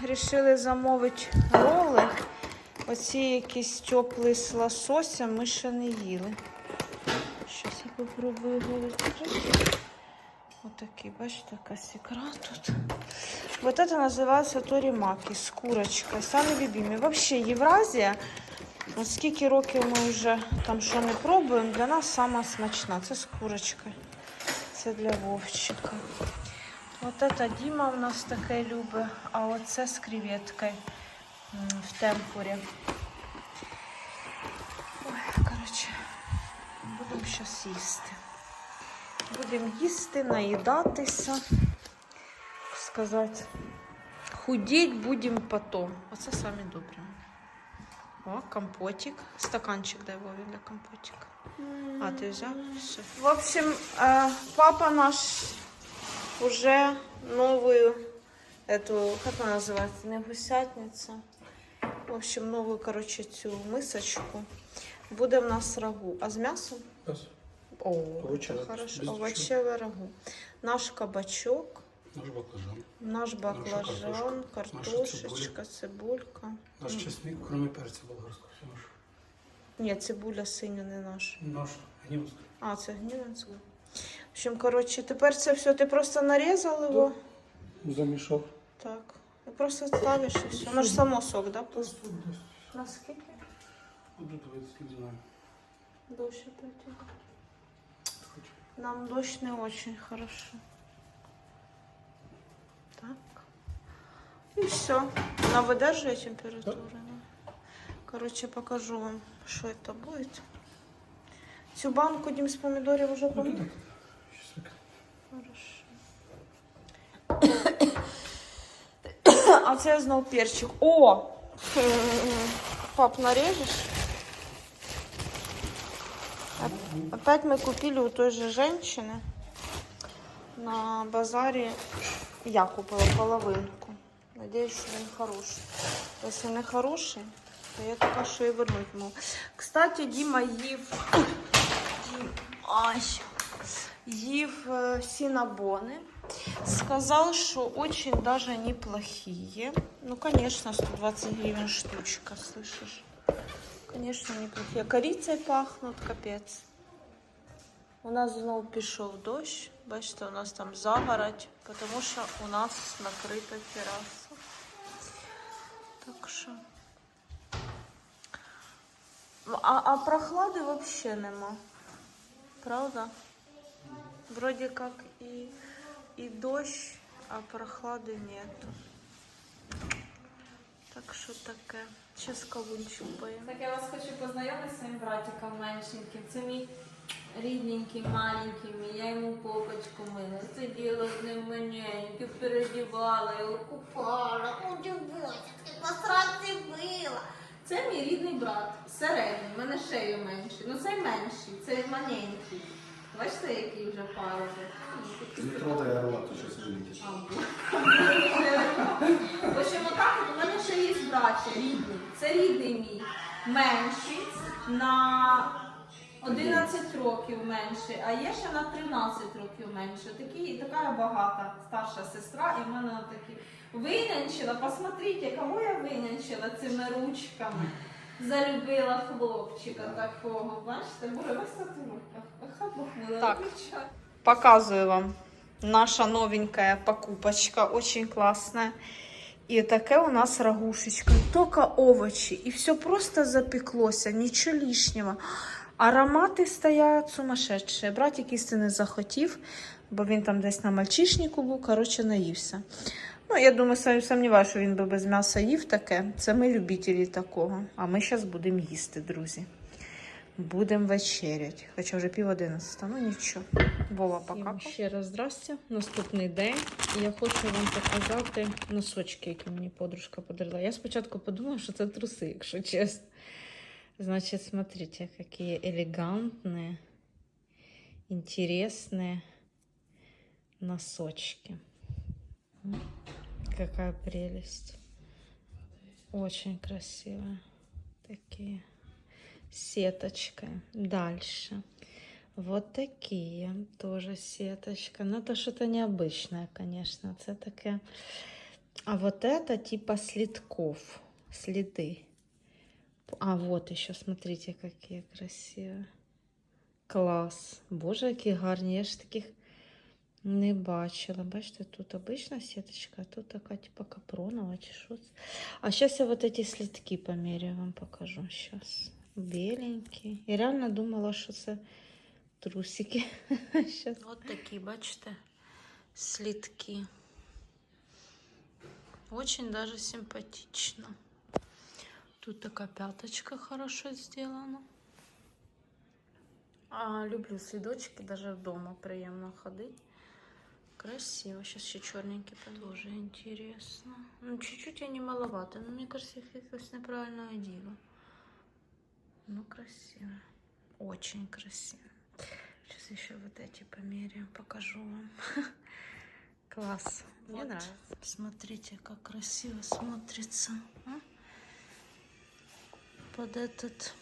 вирішили замовити роли. Оці якісь теплі з лососем ми ще не їли. Щас я попробую його відкрити. Отакий, бачите, якась ікра тут. Вот это називається торімаки з курочкою. Самі любимі. Вообще Євразія, скільки років ми вже там що не пробуємо, для нас сама смачна. Це з курочкою. Це для Вовчика. От это Діма у нас таке любить, а оце з креветкою в темпурі. Ой, коротше, будемо зараз їсти. Будемо їсти, наїдатися, сказати, худеть будемо потом. Оце самі добре. О, компотик. Стаканчик дай Вові для компотика. А, ти взяв? Все. В общем, э, папа наш уже новую эту, как она называется, не гусятниця. В общем, новую, короче, цю мисочку. Буде в нас рагу. А з м'ясом? Без. О, Овочеве, это хорошо. без Овочеве рагу. Наш кабачок, Наш баклажан. наш баклажан, картошка, картошечка, цибулька. Наш чесник, кроме перця болгарського. Все наше. Ні, цибуля синя не наша. Наш гнівський. А, це гнівенська. В общем, коротше, тепер це все. Ти просто нарізав його. Замішав. Так. І просто ставиш і все. Воно ж само сок, да? Просто десь. Наскільки? Буду дивитися, не знаю. Дощ опять. іде. Хочу. Нам дощ не очень хорошо. Так. І все. Вона видержує температуру. да? Коротше, покажу вам, що це буде. Цю банку Дім з помідорів вже Ну, помив. Хорошо. А це знов перчик. О! Пап, нарежеш? Оп- Опять мы купили у той же женщины на базаре. Я купила половинку. Надеюсь, что он хороший. Если не хороший, то я только что и вернуть могу. Кстати, Дима їв... Дім... Ай. Їв е, синабони. Сказал, что очень даже неплохие. Ну, конечно, 120 гривен штучка, слышишь? Конечно, неплохие. Корицей пахнут, капец. У нас знову пішов дощ. Бачите, у нас там загородь, тому що у нас накрита тераса. Так що. А, а прохлади взагалі нема. Правда? Вроде как и, и дождь, а прохлады нету. Так що таке. Сейчас кавунчик поїм. Так я вас хочу познайомити з своїм братиком меншеньким. Це мій рідненький, маленький. Я йому попочку мила. Сиділа з ним маненьки, передівала, його купала, удивилася, ти посраці била. Це мій рідний брат, середній, в мене шею менший. Ну цей менший, цей маленький. Бачите, який вже парубок? Не трогай аромат, сейчас вылетишь. В общем, отак от у мене ще є браття рідний. Це рідний мій менший на 11 років менший, а є ще на 13 років менше. Такі, така багата старша сестра, і в мене такі винянчила. Посмотрите, кого я винянчила цими ручками. Залюбила хлопчика такого. Бачите, боже, ось тут рука. Хапухнула. Так. Показываю вам. Наша новенькая покупочка, очень классная. И такая у нас рагушечка. Только овощи. И все просто запеклось, ничего лишнего. Аромати стоять сумасшедшие. Братик істини захотів, бо він там десь на мальчишнику був, коротше, наївся. Ну, я думаю, сам- сумніваюся, що він би без м'яса їв таке. Це ми любителі такого. А ми зараз будемо їсти, друзі. Будемо вечерять. Хоча вже пів одинадцята, ну нічого. Вова пока. Ще раз здрасте. Наступний день. І я хочу вам показати носочки, які мені подружка подарила. Я спочатку подумала, що це труси, якщо чесно. Значит, смотрите, какие элегантные, интересные носочки. Какая прелесть. Очень красивые. Такие. Сеточкой. Дальше. Вот такие. Тоже сеточка. Но это что-то необычное, конечно. Это такое А вот это типа следков. Следы. А вот еще, смотрите, какие красивые. Клас. Боже, які гарні. Я ж таких не бачила. Бачите, тут обична сіточка, а тут така, типа капронова чи що це. А сейчас я вот эти слідки померяю, вам покажу. Сейчас. Беленькі. Я реально думала, що це трусики. Щас. От такі, бачите, слідки. Очень даже симпатично. Тут такая пяточка хорошо сделана. А, люблю следочки, даже дома приємно ходить. Красиво. Сейчас еще черненький тоже интересно. Ну, чуть-чуть они маловато, но мне кажется, их якось неправильно одела. Ну, красиво. Очень красиво. Сейчас еще вот эти померяем, покажу вам. Класс. Мне Вот. нравится. Смотрите, как красиво смотрится. а? Под этот,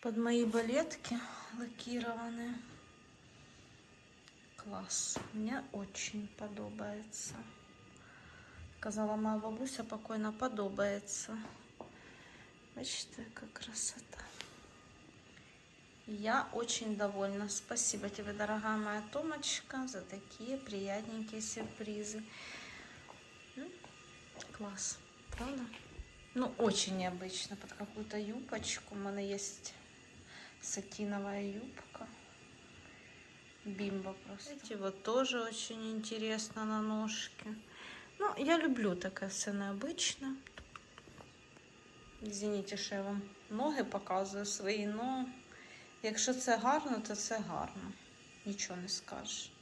под мои балетки лакированные. Класс. Мне очень подобается. Казала моя бабуся покойно подобается. Бачите, яка красота. Я очень довольна. Спасибо тебе, дорогая моя Томочка, за такие приятненькие сюрпризы. М? Класс, правда? Ну, очень необычно. Под какую-то юбочку. У меня есть сатиновая юбка. Бимба просто. Эти вот тоже очень интересно на ножке. Ну, я люблю таке все необычно. Извините, що я вам ноги показую свої, ну, якщо це гарно, то це гарно. Нічого не скажеш.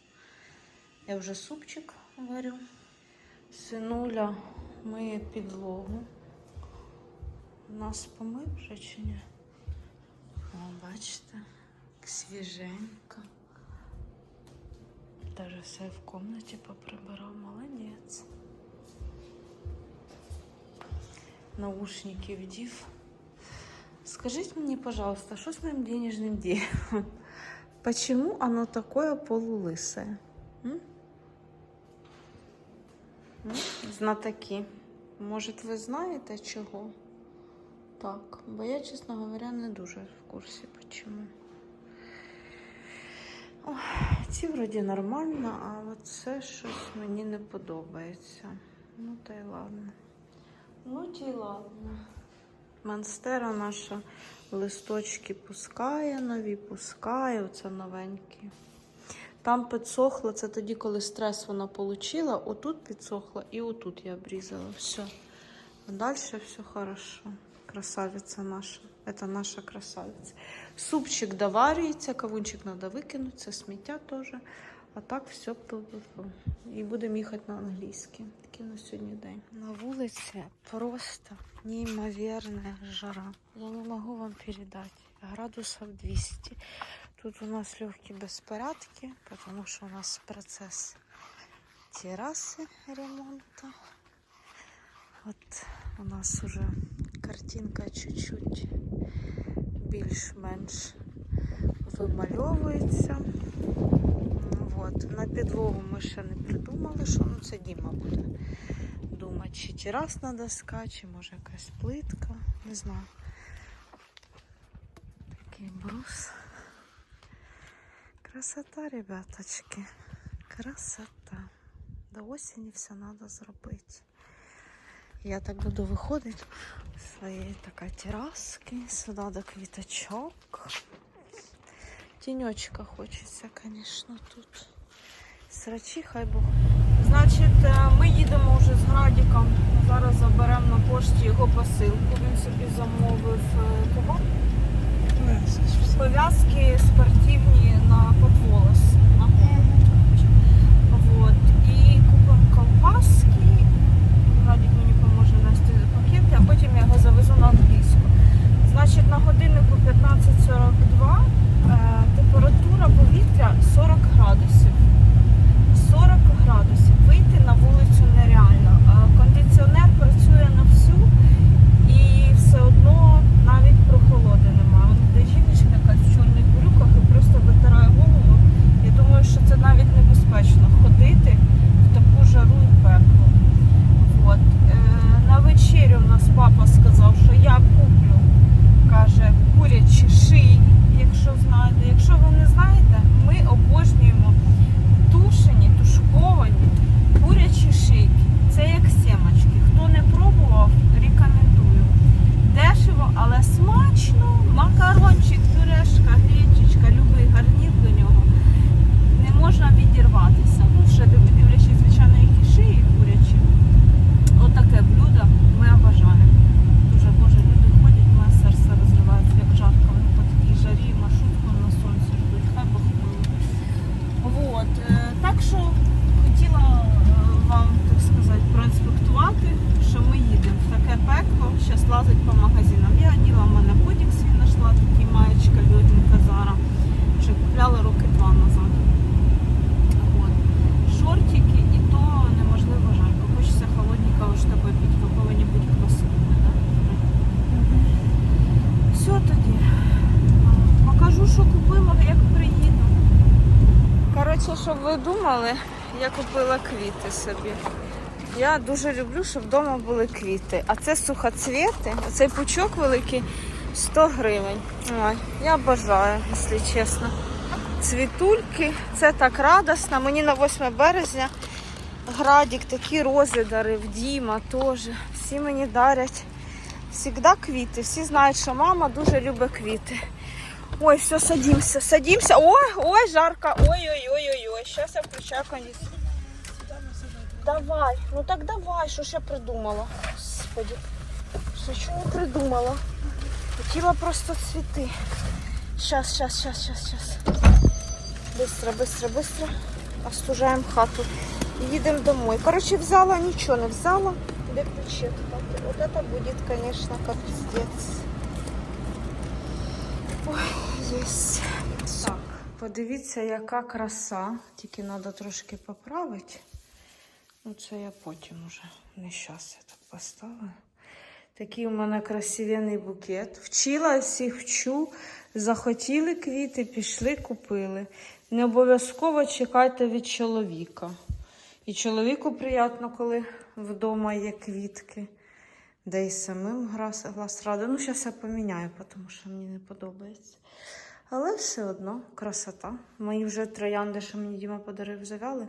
Я вже супчик варю. Синуля миє підлогу. Нас помив вже чи ні? О, бачите, як свіженько. Даже все в комнаті поприбирав, молодець. Наушники вдів. Скажите мне, пожалуйста, что с моим денежным делом? Почему оно такое полулысое? М? М? Знатоки. Может, ви знаєте чого? Так, бо я, чесно говоря, не дуже в курсі, почему. Ці вроді нормально, а от це щось мені не подобається. Ну, та й ладно. Ну, ті й ладно. Монстера наша листочки пускає, нові пускає, оце новенькі. Там підсохло, це тоді, коли стрес вона отримала, отут підсохло і отут я обрізала. Все. А далі все хорошо. Красавиця наша. Це наша красавиця. Супчик доварюється, кавунчик треба викинути, це сміття теж. А так все. І будемо їхати на англійський. Такий на сьогодні день. На вулиці просто неймовірна жара. Я не можу вам передати. Градусів 200. Тут у нас легкі безпорядки, тому що у нас процес тераси ремонту. От у нас уже картинка чуть-чуть більш-менш вимальовується. Вот. На підлогу ми ще не придумали, що ну, це Діма буде думати, чи терасна доска, чи може якась плитка. Не знаю. Такий брус. Красота, ребяточки. Красота. До осені все треба зробити. Я так буду виходити з своєї така тераски, сюди до квіточок. Тіньочка хочеться, звісно, тут. Срачі, хай Бог. Значить, е, ми їдемо вже з Градіком. Зараз заберемо на пошті його посилку. Він собі замовив е, кого? Пов'язки спортивні на подволос. На голову. Вот. І купимо ковбаски. Градік мені поможе нести пакети, а потім я його завезу на англійську. Значить, на годиннику 15.42 е, температура повітря 40 градусів. 40 градусів. Вийти на вулицю нереально. Е, Кондиціонер працює на всю і все одно навіть прохолоди немає. Вон де жіночка якась в чорних брюках і просто витирає голову і я куплю, каже, курячі шиї, якщо знаєте. Якщо ви не знаєте, ми обожнюємо тушені, тушковані курячі шийки. Це як сімочки. Хто не пробував, рекомендую. Дешево, але смачно. Макарончик, пюрешка, гречечка, любий гарнір до нього. Не можна відірватися. Ну, ще див- дивлячись, звичайно, які шиї курячі. Отаке блюдо ми обожаємо. Дуже боже, люди ходять, моє серце розривається, як жарко. Вони по такій жарі, маршрутку на сонці ждуть, хай Бог милує. Вот. е, Так що хотіла е, вам, так сказати, проінспектувати, що ми їдемо в таке пекло, зараз лазить по магазинам. Я оділа в мене бодік свій знайшла, такий маєчка льотненька Зара. Вже купляла роки два назад. Вот. Шортики і то неможливо жарко. Хочеться холодненького ж тобі піти, какого-нибудь кваску. Да? Все тоді. Покажу, що купила, як приїду. Коротше, щоб ви думали, я купила квіти собі. Я дуже люблю, щоб вдома були квіти. А це сухоцвіти, цей пучок великий 100 гривень. Ой, я бажаю, якщо чесно. Цвітульки, це так радосно. Мені на 8 березня градік такі рози дарив, Діма теж. Всі мені дарять. Всегда квіти. Всі знають, що мама дуже любить квіти. Ой, все, садимся, садимся. Ой, ой, жарко. Ой, ой, ой, ой, ой. Сейчас я включаю кондиционер. Давай, ну так давай, що ж я придумала. Господи, що ж не придумала. Хотіла просто цвіти. Сейчас, сейчас, сейчас, сейчас, сейчас. Быстро, быстро, быстро. Остужаємо хату. І їдемо домой. Короче, взяла, нічого не взяла. Де ключі? Вот это будет, конечно, капздец. Ой, єсть. Так, подивіться, яка краса. Тільки треба трошки поправити. Ну, це я потім уже. Не щас я так поставлю. Такий у мене красивенний букет. Вчила всіх вчу. Захотіли квіти, пішли, купили. Не обов'язково чекайте від чоловіка. І чоловіку приємно, коли вдома є квітки. Да і самим глас, глас ради. Ну, зараз я поміняю, тому що мені не подобається. Але все одно красота. Мої вже троянди, що мені Діма подарив, завяли.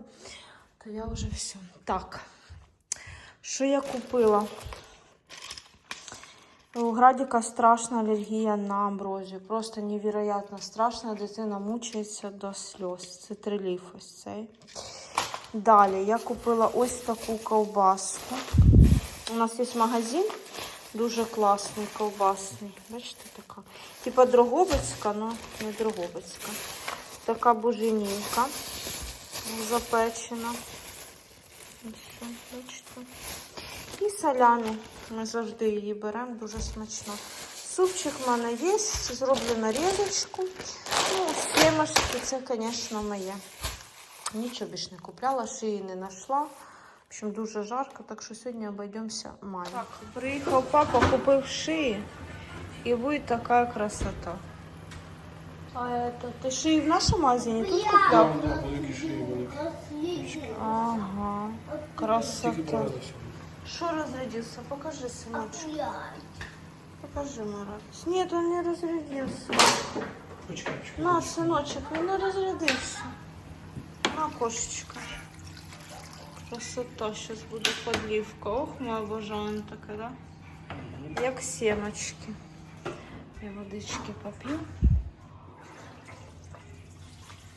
То я вже все. Так. Що я купила? У Градіка страшна алергія на амброзію. Просто невероятно страшна. Дитина мучається до сльоз. Це триліф ось цей. Далі я купила ось таку ковбаску. У нас є магазин дуже класний, ковбасний. Бачите, така. Типа Дрогобицька, але не Дрогобицька. Така буженінка запечена. Ось, бачите. І салямі. Ми завжди її беремо, дуже смачно. Супчик в мене є, зроблю нарізочку. Ну, сімашки, це, звісно, моє. Нічого більше не купляла, шиї не знайшла. В общем, дуже жарко, так що сьогодні обійдемося маленько. Так, приїхав папа, купив шиї, і буде така красота. А это, ти шиї в нашому магазині тут купляв? Там, да, великі шиї, великі. Річки. Ага, Тільки красота. порадився. Что разрядился? Покажи, сыночек. Покажи, Марат. Нет, он не разрядился. Почекай, почекай. На, сыночек, он не разрядился. На, кошечка. Красота, сейчас будет подливка. Ох, мы обожаем таке, да? Як семочки. Я водички попью.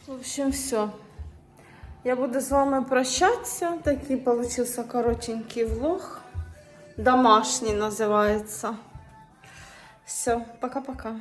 В общем, все. Я буду з вами прощатися. Такий получился коротенький влог. Домашний називається. Все, пока-пока.